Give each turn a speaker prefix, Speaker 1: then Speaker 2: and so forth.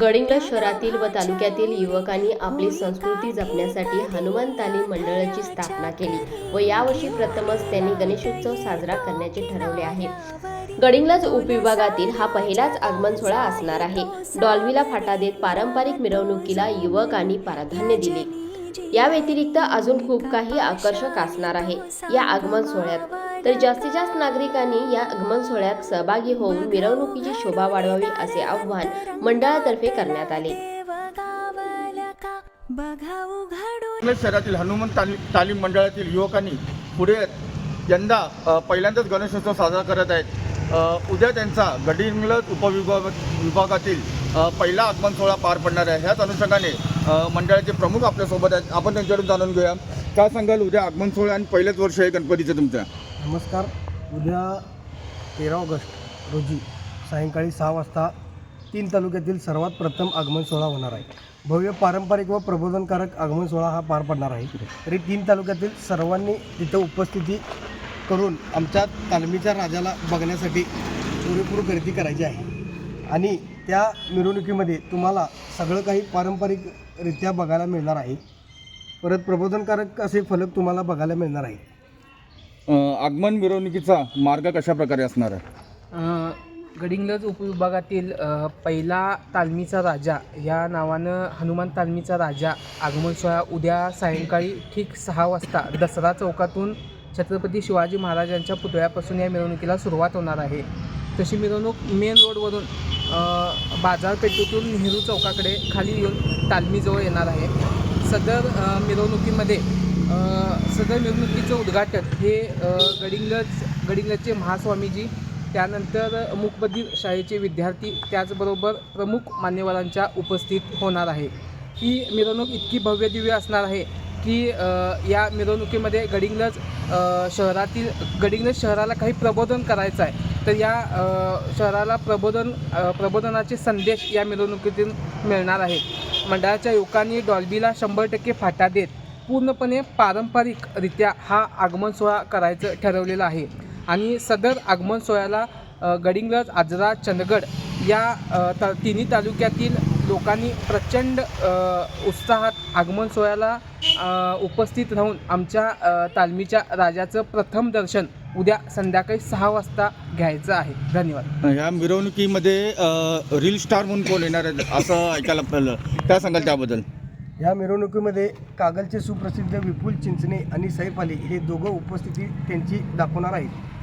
Speaker 1: गडिंगला शहरातील व तालुक्यातील युवकांनी आपली संस्कृती जपण्यासाठी हनुमान तालीम मंडळाची स्थापना केली व यावर्षी प्रथमच त्यांनी गणेशोत्सव साजरा करण्याचे ठरवले आहे. गडिंगलाज उपविभागातील हा पहिलाच आगमन सोहळा असणार आहे. डॉल्बीला फाटा देत पारंपरिक मिरवणुकीला युवकांनी प्राधान्य दिले. या व्यतिरिक्त अजून खूप काही आकर्षक असणार आहे. या आगमन सोहळ्यात तर जास्तीत जास्त नागरिकांनी या आगमन सोहळ्यात सहभागी होऊन मिरवणुकीची शोभा वाढवावी असे आव्हान मंडळातर्फे करण्यात आले.
Speaker 2: शहरातील हनुमान तालीम तालीम मंडळातील युवकांनी पुढे यंदा पहिल्यांदाच गणेशोत्सव साजरा करत आहेत. उद्या त्यांचा गडिंगलज उपविभाग विभागातील पहिला आगमन सोहळा पार पडणार आहे. ह्याच अनुषंगाने मंडळाचे प्रमुख आपल्यासोबत आहेत. आपण त्यांच्याकडून जाणून घेऊया. काय सांगाल उद्या आगमन सोहळा आणि पहिलेच वर्ष आहे गणपतीचं तुमचं?
Speaker 3: नमस्कार. उद्या तेरा ऑगस्ट रोजी सायंकाळी सहा वाजता तीन तालुक्यातील सर्वात प्रथम आगमन सोहळा होणार आहे. भव्य पारंपरिक व प्रबोधनकारक आगमन सोहळा हा पार पडणार आहे. तरी तीन तालुक्यातील सर्वांनी तिथं उपस्थिती करून आमच्या तालमीच्या राजाला बघण्यासाठी पुरेपूर गर्दी करायची आहे. आणि त्या मिरवणुकीमध्ये तुम्हाला सगळं काही पारंपरिकरित्या बघायला मिळणार आहे. परत प्रबोधनकारक असे फलक तुम्हाला बघायला मिळणार आहे
Speaker 2: आगमन मिरवणुकीचा मार्ग कशा प्रकारे असणार आहे?
Speaker 4: गडिंगलज गडिंग्लज उपविभागातील पहिला तालमीचा राजा या नावानं हनुमान तालमीचा राजा आगमन सोहळा उद्या सायंकाळी ठीक सहा वाजता दसरा चौकातून छत्रपती शिवाजी महाराजांच्या पुतळ्यापासून या मिरवणुकीला सुरुवात होणार आहे. तशी मिरवणूक मेन रोडवरून बाजारपेठेतून नेहरू चौकाकडे खाली येऊन तालमीजवळ येणार आहे. सदर मिरवणुकीमध्ये सदर मिरवणुकीचं उद्घाटन हे गडिंगज गडिंगजचे महास्वामीजी त्यानंतर मूकबधीर शाळेचे विद्यार्थी त्याचबरोबर प्रमुख मान्यवरांच्या उपस्थित होणार आहे. ही मिरवणूक इतकी भव्य दिव्य असणार आहे की या मिरवणुकीमध्ये गडिंगलज शहरातील गडिंगलज शहराला काही प्रबोधन करायचं आहे तर या शहराला प्रबोधन प्रबोधनाचे संदेश या मिरवणुकीतून मिळणार आहे मंडळाच्या युवकांनी डॉल्बीला शंभर टक्के फाटा देत पूर्णपणे पारंपरिकरित्या हा आगमन सोहळा करायचं ठरवलेलं आहे. आणि सदर आगमन सोहळ्याला गडिंग्लज आजरा चंदगड या त ता तिन्ही तालुक्यातील लोकांनी प्रचंड उत्साहात आगमन सोहळ्याला उपस्थित राहून आमच्या तालमीच्या राजाचं प्रथम दर्शन उद्या संध्याकाळी सहा वाजता घ्यायचं आहे. धन्यवाद.
Speaker 2: या मिरवणुकीमध्ये रील स्टार म्हणून कोण येणार आहे असं ऐकायला त्या काय सांगाल त्याबद्दल?
Speaker 3: या मिरवणुकीमध्ये कागलचे सुप्रसिद्ध विपुल चिंचणे आणि सैफ अली हे दोघं उपस्थिती त्यांची दाखवणार आहेत.